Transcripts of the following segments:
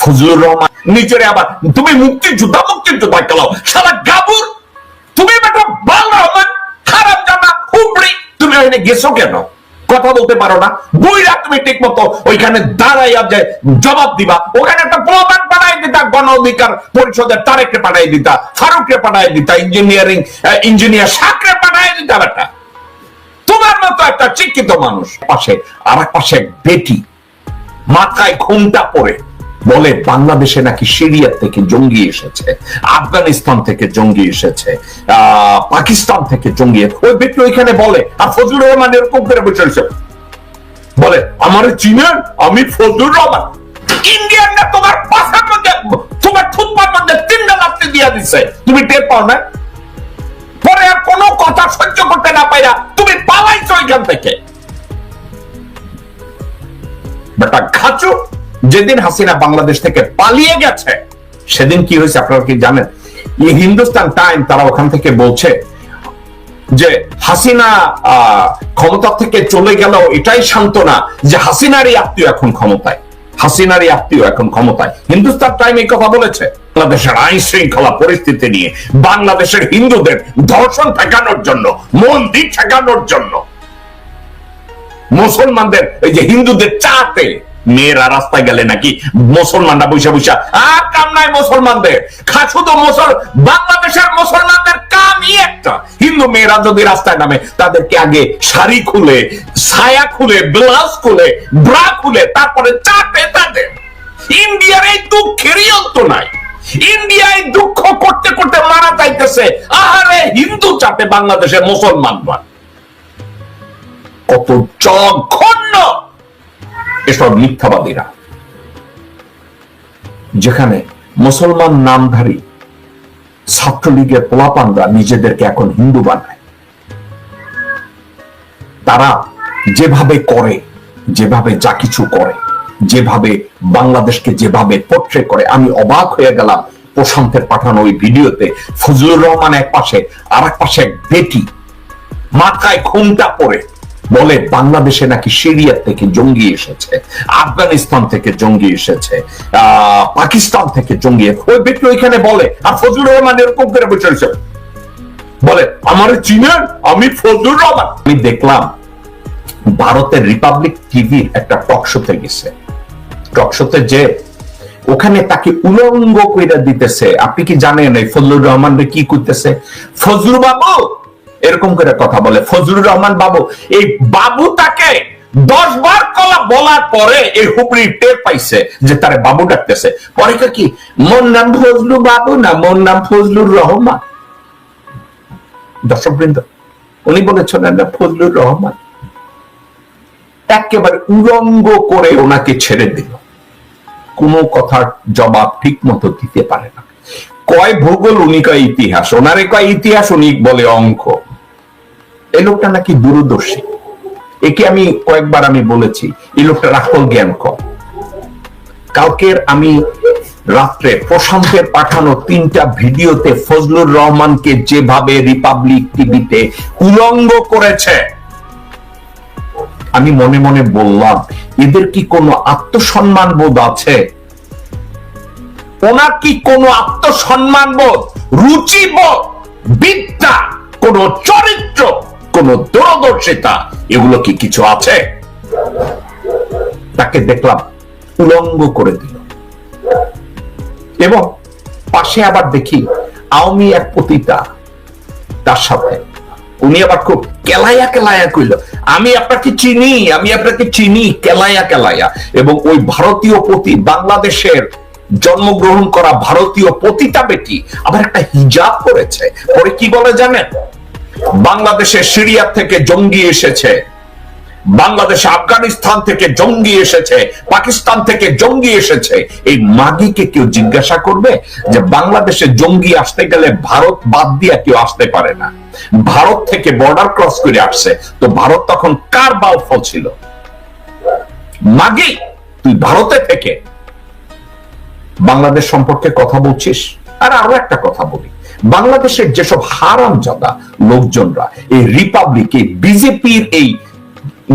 ফজলুর রহমান, নিজের আবার, তুমি মুক্তিযোদ্ধা গেল সারা গাবুর, তুমি বাংলা রহমান জানা হুবড়ি তুমি গেছো কেন? কথা বলতে পারো না। তুমি ঠিক মতো ওইখানে দাঁড়াইয়া জবাব দিবা। ওখানে একটা পাঠাই দিতা, গণ অধিকার পরিষদের তারেককে পাঠাই দিতা, ফারুককে পাঠাই দিতা, ইঞ্জিনিয়ারিং ইঞ্জিনিয়ার সাকরে পাঠাই দিতা, বেটা। তোমার মতো একটা শিক্ষিত মানুষ, পাশে আর পাশে বেটি, মাথায় ঘুমটা পড়ে। বলে বাংলাদেশে নাকি সিরিয়া থেকে জঙ্গি এসেছে, আফগানিস্তান থেকে জঙ্গি এসেছে পাকিস্তান থেকে জঙ্গি ওই ব্যক্তি ওইখানে বলে, আর ফজলুর রহমান এরকম করে বসে রয়েছে। বলে, আমার চিনেন আমি ফজলুর রহমান। ইন্ডিয়ান না তোমার মধ্যে তোমার থুতপার মধ্যে তিনটা দিয়া দিছে। তুমি টের পাও না? পরে আর কোনো কথা সহ্য করতে না পাইরা তুমি পালাইছো এখান থেকে। বেটা যেদিন হাসিনা বাংলাদেশ থেকে পালিয়ে গেছে, সেদিন কি হয়েছে আপনারা কি জানেন? হিন্দুস্তান টাইম তারা ওখান থেকে বলছে যে হাসিনা ক্ষমতা থেকে চলে গেল এটাই সান্ত্বনা যে হাসিনারই আত্মীয় এখন ক্ষমতায়। হাসিনারই আত্মীয় এখন ক্ষমতায়। হিন্দুস্তান টাইম এই কথা বলেছে। বাংলাদেশের আইন শৃঙ্খলা পরিস্থিতি নিয়ে, বাংলাদেশের হিন্দুদের ধর্ষণ ঠেকানোর জন্য, মন্দির ঠেকানোর জন্য। মুসলমানদের, এই যে হিন্দুদের চাতে মেয়েরা রাস্তায় গেলে নাকি মুসলমানরা বৈশা বৈশা আর কাম নাই মুসলমানদের। খা, শুধু মুসল, বাংলাদেশের মুসলমানদের কামই একটা। হিন্দু মেয়েরা যদি রাস্তায় নামে, তাদেরকে আগে শাড়ি খুলে, ছায়া খুলে, ব্লাউজ খুলে, ব্রা খুলে, তারপরে চাপে তাদের। ইন্ডিয়ার এই দুঃখেরই অন্ত নাই। ইন্ডিয়ায় দুঃখ করতে করতে মারা যাইতেছে। আহারে, হিন্দু চাপে বাংলাদেশের মুসলমানরা। কত জঘন্য এসব মিথ্যাবাদীরা। যেখানে মুসলমান নামধারী ছাত্রলীগের পোলাপানরা নিজেদেরকে এখন হিন্দু বানায়। তারা যেভাবে করে, যেভাবে যা কিছু করে, যেভাবে বাংলাদেশকে যেভাবে পোট্রে করে, আমি অবাক হয়ে গেলাম প্রশান্তের পাঠানো ওই ভিডিওতে। ফজলুর রহমান এক পাশে আর এক পাশে বেটি, মাথায় ঘুমটা পড়ে। বলে বাংলাদেশে নাকি সিরিয়া থেকে জঙ্গি এসেছে, আফগানিস্তান থেকে জঙ্গি এসেছে পাকিস্তান থেকে জঙ্গি ওই ব্যক্তি ওইখানে বলে, আর ফজলুর রহমান এরকম করে বসে রয়েছে। বলে, আমার চিনেন আমি ফজলুর রহমান। আমি দেখলাম ভারতের রিপাবলিক টিভির একটা টক শোতে গেছে। টক শোতে যে ওখানে তাকে উলঙ্গ কইরা দিতেছে। আপনি কি জানেন এই ফজলুর রহমান কি করতেছে ফজলু বাবু এরকম করে কথা বলে, ফজলুর রহমান বাবু, এই বাবু তাকে দশ বার কলা বলার পরে এই হুপড়ি টের পাইছে যে তারে বাবু ডাকতেছে। পরে কি, মোর নাম ফজলু বাবু না, মোর নাম ফজলুর রহমান? দর্শক বৃন্দ উনি বলেছেন ফজলুর রহমান। একেবারে উলঙ্গ করে ওনাকে ছেড়ে দিল। কোনো কথার জবাব ঠিক মতো দিতে পারে না। কয় ভূগোল, উনি কয় ইতিহাস। ওনারে কয় ইতিহাস, উনি বলে অঙ্ক। এই লোকটা নাকি দূরদর্শী। একে আমি কয়েকবার আমি বলেছি, এই লোকটা রাখল জ্ঞান কম কালকের আমি রাত্রে প্রশান্তের পাঠানো তিনটা ভিডিওতে ফজলুর রহমানকে যেভাবে রিপাবলিক টিভিতে উলঙ্গ করেছে, আমি মনে মনে বললাম, এদের কি কোনো আত্মসম্মান বোধ আছে? ওনার কি কোনো আত্মসম্মান বোধ, রুচিবোধ, বিদ্যা, কোন চরিত্র? কোন দূরদর্শিতা এগুলো কি কিছু আছে? তাকে দেখলাম উলঙ্গ করে দিল। এবং পাশে আবার দেখি আওয়ামী এক পতিতা তার সাথে। উনি আবার খুব কেলাইয়া কেলাইয়া কইল, আমি আপনাকে চিনি, আমি আপনাকে চিনি, কেলাইয়া কেলাইয়া। এবং ওই ভারতীয় পতি, বাংলাদেশের জন্মগ্রহণ করা ভারতীয় পতিতা বেটি আবার একটা হিজাব করেছে। পরে কি বলে জানেন? বাংলাদেশের সিরিয়া থেকে জঙ্গি এসেছে। বাংলাদেশ আফগানিস্তান থেকে জঙ্গি এসেছে। পাকিস্তান থেকে জঙ্গি এসেছে। এই মাগিকে কেউ জিজ্ঞাসা করবে যে, বাংলাদেশে জঙ্গি আসতে গেলে ভারত বাদ দিয়া কেউ আসতে পারে না। ভারত থেকে বর্ডার ক্রস করে আসছে। তো ভারত তখন কার বাউফল ছিল? মাগি, তুই ভারতে থেকে। বাংলাদেশ সম্পর্কে কথা বলছিস? আর আরও একটা কথা বলি। বাংলাদেশের যেসব হারামজাদা লোকজনরা, এই রিপাবলিক বিজেপির এই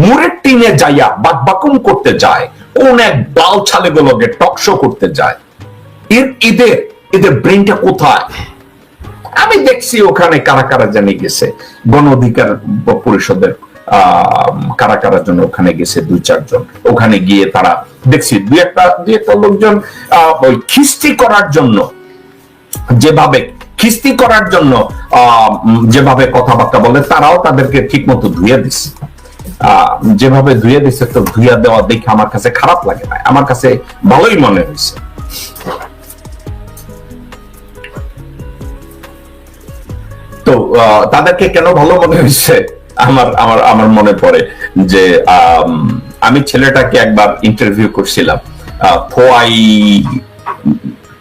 মুরের টিনে যাইয়া বাকবাকুম করতে যায়, কোন এক বাল ছালেগুলোকে টকশো করতে যায়। এর এদের এদের ব্রেনটা কোথায়? আমি দেখছি ওখানে কারা কারা জানি গেছে, গণ অধিকার পরিষদের কারা কারা জন্য ওখানে গেছে দুই চারজন। ওখানে গিয়ে তারা দেখছি দুই একটা দুই একটা লোকজন ওই খিস্তি করার জন্য যেভাবে খিস্তি করার জন্য যেভাবে কথাবার্তা বলে তারাও তাদেরকে ঠিক মতো ধুয়ে দিচ্ছে যেভাবে ধুয়ে দিচ্ছে তো ধুইয়া দেওয়া দেখে আমার কাছে খারাপ লাগে না। আমার কাছে ভালোই মনে হয়েছে। তো তাদেরকে কেন ভালো মনে হয়েছে? আমার আমার আমার মনে পড়ে যে আম, ছেলেটাকে একবার ইন্টারভিউ করছিলাম। ফোয়াই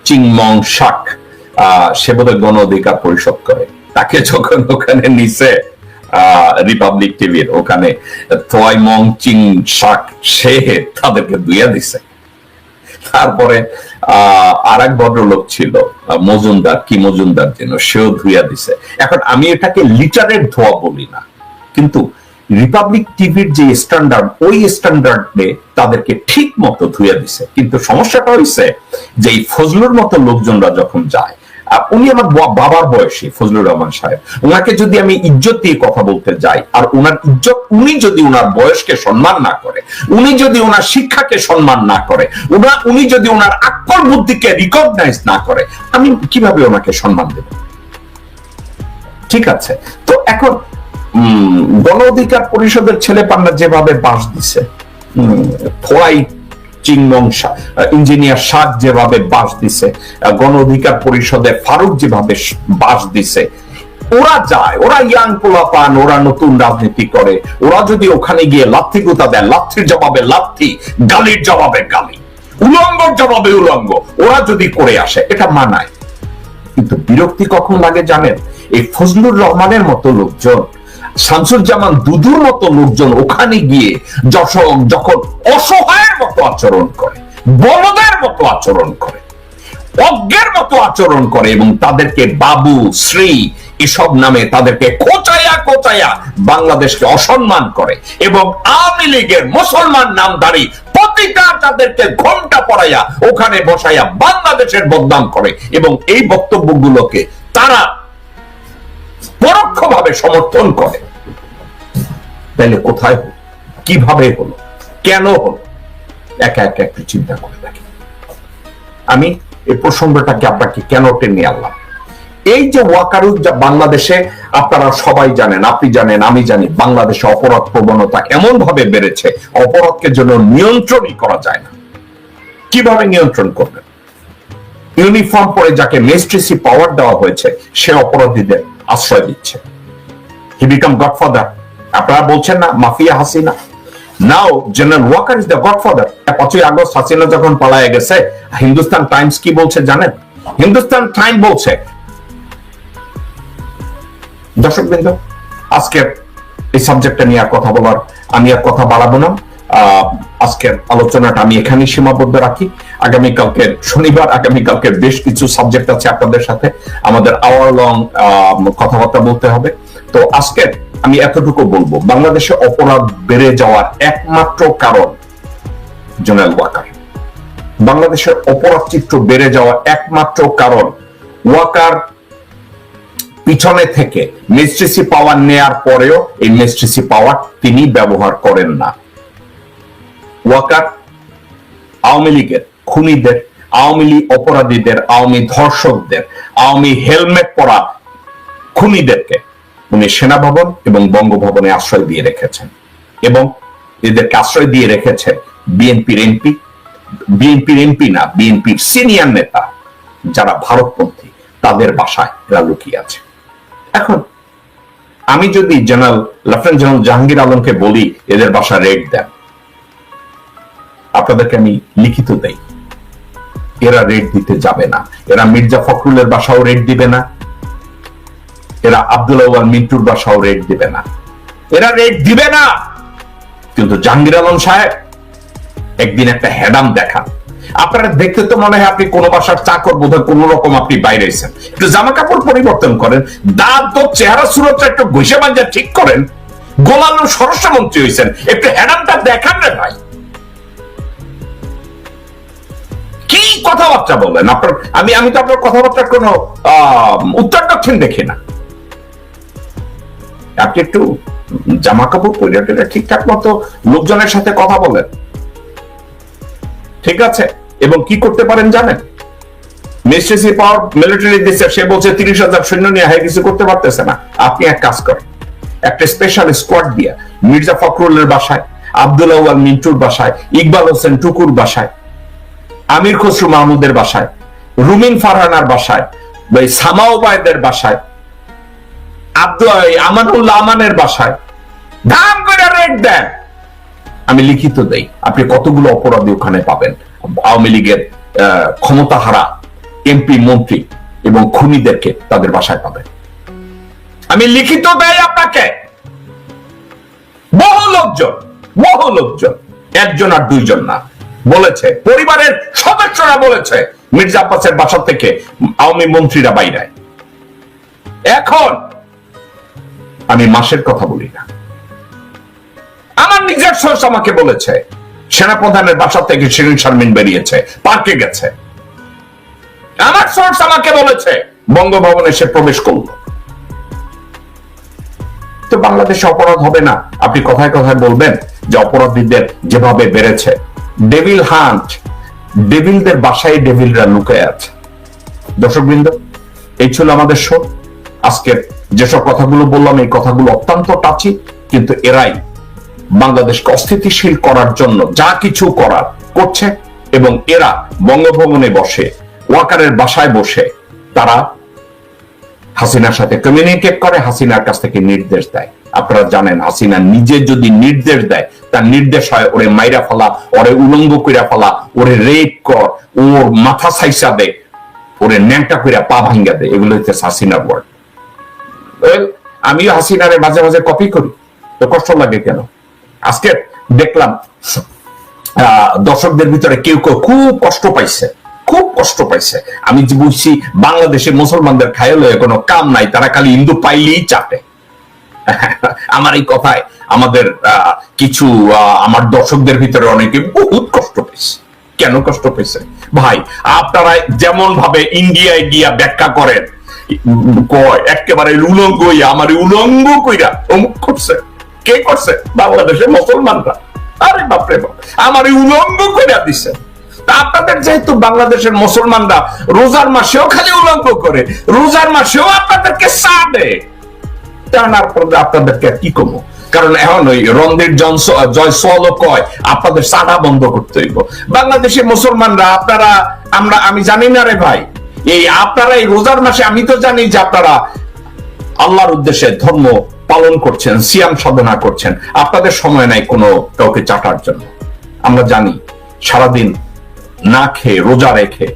চিংমং শাক সে বোধহয় গণ অধিকার পরিষদ করে। তাকে যখন ওখানে নিছে রিপাবলিক টিভির ওখানে মং চিং শাক সে তাদেরকে দুইয়া দিছে। তারপরে আর এক ভদ্রলোক ছিল মজুমদার, কি মজুমদার যেন, সেও ধুইয়া দিছে। এখন আমি এটাকে লিটারের ধোয়া বলি না, কিন্তু রিপাবলিক টিভির যে স্ট্যান্ডার্ড ওই স্ট্যান্ডার্ডে তাদেরকে ঠিক মতো ধুইয়া দিছে। কিন্তু সমস্যাটা হয়েছে যে এই ফজলুর মতো লোকজনরা যখন যায় উনি আমার বাবার বয়সী ফজলুর রহমান সাহেব। ওনাকে যদি আমি ইজ্জত দিয়ে কথা বলতে যাই আর ওনার ইজ্জত উনি যদি ওনার বয়সকে সম্মান না করে উনি যদি ওনার শিক্ষাকে সম্মান না করে উনা উনি যদি ওনার আক্কল বুদ্ধিকে রিকগনাইজ না করে আমি কীভাবে ওনাকে সম্মান দেব? ঠিক আছে। তো এখন গণ অধিকার পরিষদের ছেলে পান্না যেভাবে বাস দিছে উম, চিংমং ইঞ্জিনিয়ার শাক যেভাবে বাস দিছে গণ অধিকার পরিষদে ফারুক যেভাবে বাস দিছে, ওরা যায়, ওরা ইয়াং পোলা পান ওরা নতুন রাজনীতি করে, ওরা যদি ওখানে গিয়ে লাথি গুতা দেয় লাথির জবাবে লাথি গালির জবাবে গালি উলঙ্গর জবাবে উলঙ্গ, ওরা যদি করে আসে, এটা মানায়। কিন্তু বিরক্তি কখন লাগে জানেন? এই ফজলুর রহমানের মতো লোকজন শামসুজ্জামান দুদুর মতো লোকজন ওখানে গিয়ে যশ- যখন অসহায়ের মতো আচরণ করে, বলদের মতো আচরণ করে, অজ্ঞের মতো আচরণ করে এবং তাদেরকে বাবু শ্রী এসব নামে তাদেরকে কোচাইয়া কোচাইয়া বাংলাদেশকে অসম্মান করে এবং আওয়ামী লীগের মুসলমান নামধারী প্রতিটা তাদেরকে ঘণ্টা পড়াইয়া ওখানে বসাইয়া বাংলাদেশের বদনাম করে এবং এই বক্তব্যগুলোকে তারা পরোক্ষভাবে সমর্থন করে। তাহলে কোথায় হলো? কীভাবে হলো? কেন হলো? একা একা একটু চিন্তা করে দেখি। আমি এই প্রসঙ্গটাকে আপনাকে কেন টেনে আনলাম? এই যে ওয়াকারুজ, যা বাংলাদেশে আপনারা সবাই জানেন, আপনি জানেন, আমি জানি, বাংলাদেশে অপরাধ প্রবণতা এমন ভাবে বেড়েছে, অপরাধকে জন্য নিয়ন্ত্রণই করা যায় না। কীভাবে নিয়ন্ত্রণ করবেন? ইউনিফর্ম পরে যাকে মেস্ট্রিসি পাওয়ার দেওয়া হয়েছে, সে অপরাধীদের আশ্রয় দিচ্ছে। হি বিকাম গডফাদার আপনারা বলছেন না, mafia Hasina. Now general Waker is the godfather পাঁচই আগস্ট হাসিনা যখন পালায় গেছে, হিন্দুস্তান টাইমস কি বলছে জানেন? হিন্দুস্তান টাইম বলছে দর্শক বিন্দু আজকে এই সাবজেক্টটা নিয়ে আর কথা বলার আমি আর কথা বাড়াবো না। আজকের আলোচনাটা আমি এখানেই সীমাবদ্ধ রাখি। আগামীকালকে শনিবার, আগামীকালকের বেশ কিছু সাবজেক্ট আছে আপনাদের সাথে। আমাদের আওয়ার লং কথাবার্তা বলতে হবে। তো আজকে আমি এতটুকু বলব, বাংলাদেশে অপরাধ বেড়ে যাওয়ার একমাত্র কারণ জেনারেল ওয়াকার। বাংলাদেশের অপরাধ চিত্র বেড়ে যাওয়ার একমাত্র কারণ ওয়াকার পিছনে থেকে মিস্ট্রিসি পাওয়ার নেয়ার পরেও এই মিস্ট্রিসি পাওয়ার তিনি ব্যবহার করেন না। ওয়াকার আওয়ামী লীগের খুনিদের, আওয়ামী লীগ অপরাধীদের, আওয়ামী ধর্ষকদের, আওয়ামী হেলমেট পরা খুনিদেরকে উনি সেনা ভবন এবং বঙ্গভবনে আশ্রয় দিয়ে রেখেছেন এবং এদেরকে আশ্রয় দিয়ে রেখেছে বিএনপির এমপি বিএনপির এমপি না, বিএনপির সিনিয়র নেতা যারা ভারতপন্থী, তাদের বাসায় এরা লুকিয়ে আছে। এখন আমি যদি জেনারেল, লেফটেন্যান্ট জেনারেল জাহাঙ্গীর আলমকে বলি, এদের বাসা রেড দেন। আপনাদেরকে আমি লিখিত দেই, এরা রেড দিতে যাবে না। এরা মির্জা ফখরুলের বাসাও রেড দিবে না। এরা আব্দুল আওয়াল মিন্টুর বাসাও রেড দিবে না। এরা রেড দিবে না। কিন্তু জাহাঙ্গীর আলম সাহেব, একদিন একটা হ্যাডাম দেখান। আপনারা দেখতে তো মনে হয় আপনি কোন বাসার চাকর বোধ কোন রকম আপনি বাইরে এসেছেন একটু জামা কাপড় পরিবর্তন করেন, দাঁত তো চেহারা সুরতটা একটু ঘষে মাজা ঠিক করেন। গোলালু স্বরাষ্ট্রমন্ত্রী হয়েছেন একটু হ্যাডামটা দেখান রে ভাই। কথাবার্তা বলেন আপনার, আমি আমি তো আপনার কথাবার্তার কোনো উত্তর দক্ষিণ দেখি না। আপনি একটু জামা কাপড় পরে টরে ঠিকঠাক মতো লোকজনের সাথে কথা বলেন। ঠিক আছে? এবং কি করতে পারেন জানেন? পাওয়ার মিলিটারি দিচ্ছে সে বলছে তিরিশ হাজার সৈন্য নিয়ে হাই কিছু করতে পারতেছে না। আপনি এক কাজ করেন। একটা স্পেশাল স্কোয়াড দিয়া মির্জা ফখরুলের বাসায় আব্দুল্লাহ মিন্টুর বাসায়, ইকবাল হোসেন টুকুর বাসায় আমির খসরু মাহমুদের বাসায়, রুমিন ফারহানার বাসায়, ওই সামাওবায়দের বাসায়, আব্দুল আমানুল্লাহ আমানের বাসায়। দাম করে রেট দেন। আমি লিখিত দেই, আপনি কতগুলো অপরাধী ওখানে পাবেন? আওয়ামী লীগের ক্ষমতাহারা এমপি, মন্ত্রী এবং খুনিদেরকে তাদের বাসায় পাবেন। আমি লিখিত দেই আপনাকে। বহু লোকজন বহু লোকজন, একজন আর দুইজন না। বলেছে। পরিবারের সদস্যরা বলেছে, মির্জা আব্বাসের বাসা থেকে আওয়ামী মন্ত্রীরা বাইরে এখন আমি মাসের কথা বলি না। আমার নিজের সোর্স আমাকে বলেছে, সেনাপ্রধানের বাসা থেকে শিরিন শারমিন বেরিয়েছে, পার্কে গেছে। আমার সোর্স আমাকে বলেছে, বঙ্গভবনে সে প্রবেশ করল। তো বাংলাদেশে অপরাধ হবে না। আপনি কথায় কথায় বলবেন যে অপরাধীদের যেভাবে বেড়েছে ডেভিল হান্ট ডেভিলদের বাসায় ডেভিলরা লুকে আছে। দর্শকবৃন্দ, এই ছিল আমাদের শো আজকের যেসব কথাগুলো বললাম, এই কথাগুলো অত্যন্ত টাচি কিন্তু এরাই বাংলাদেশকে অস্থিতিশীল করার জন্য যা কিছু করার করছে এবং এরা বঙ্গভবনে বসে, ওয়াকারের বাসায় বসে তারা হাসিনার সাথে কমিউনিকেট করে, হাসিনার কাছ থেকে নির্দেশ দেয়। আপনারা জানেন, হাসিনা নিজে যদি নির্দেশ দেয়, তার নির্দেশ হয়, ওরে মাইরা ফেলা, ওরে উলঙ্গ কইরা ফেলা, ওরে রেপ কর, ওর মাথা সাইসা দে, ওরে ন্যাংটা কইরা পা ভাঙ্গা দে, এগুলো হচ্ছে হাসিনার ওয়ার্ড আমিও হাসিনারে মাঝে মাঝে কপি করি। তো কষ্ট লাগে কেন? আজকে দেখলাম দর্শকদের ভিতরে কেউ কেউ খুব কষ্ট পাইছে। খুব কষ্ট পাইছে। আমি যে বুঝছি, বাংলাদেশে মুসলমানদের খায়াল কোনো কাম নাই, তারা খালি হিন্দু পাইলেই চাটে। আমার এই কথায় আমাদের কিছু আমার দর্শকদের ভিতরে অনেকে বহুত কষ্ট পেয়েছে কেন কষ্ট পেয়েছে ভাই, আপনারা যেমন ভাবে ইন্ডিয়ায় গিয়া ব্যাখ্যা করেন, কয়, একেবারে উলঙ্গ আমার উলঙ্গ কইরা অমুক করছে। কে করছে? বাংলাদেশের মুসলমানরা। আরে বাপরে বাপ, আমার উলঙ্গ কইরা দিছে। আপনাদের যেহেতু বাংলাদেশের মুসলমানরা রোজার মাসেও খালি উলঙ্গ করে, রোজার মাসেও আপনাদেরকে দেয় আপনাদের আপনাদেরকে কি কমো? কারণ এখন ওই কয়, আপনাদের সাদা বন্ধ করতে হইব। বাংলাদেশের মুসলমানরা, আপনারা, আমরা, আমি জানি না রে ভাই, এই আপনারা এই রোজার মাসে, আমি তো জানি যে আপনারা আল্লাহর উদ্দেশ্যে ধর্ম পালন করছেন, সিয়াম সাধনা করছেন। আপনাদের সময় নাই কোনো কাউকে চাটার জন্য। আমরা জানি, সারাদিন না খেয়ে, রোজা রেখে,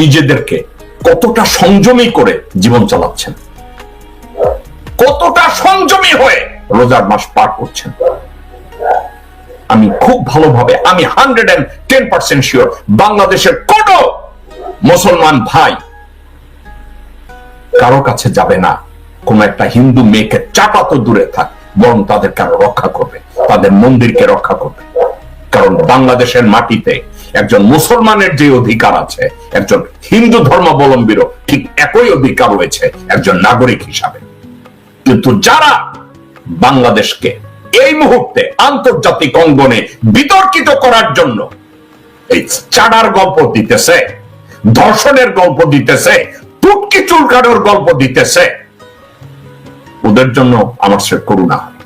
নিজেদেরকে কতটা সংযমী করে জীবন চালাচ্ছেন? কতটা সংযমী হয়ে রোজার মাস পার করছেন? আমি খুব ভালোভাবে, আমি hundred and ten percent sure বাংলাদেশের কোন মুসলমান ভাই কারও কাছে যাবে না। কোন একটা হিন্দু মেয়েকে চাপা তো দূরে থাক, বরং তাদের কারও রক্ষা করবে, তাদের মন্দিরকে রক্ষা করবে। কারণ বাংলাদেশের মাটিতে একজন মুসলমানের যে অধিকার আছে, একজন হিন্দু ধর্মাবলম্বীরও ঠিক একই অধিকার রয়েছে একজন নাগরিক হিসাবে। কিন্তু যারা বাংলাদেশকে এই মুহূর্তে আন্তর্জাতিক অঙ্গনে বিতর্কিত করার জন্য এই চাডার গল্প দিতেছে, ধর্ষণের গল্প দিতেছে, টুটকি চুলকানোর গল্প দিতেছে, ওদের জন্য আমার সে করুণা। হয়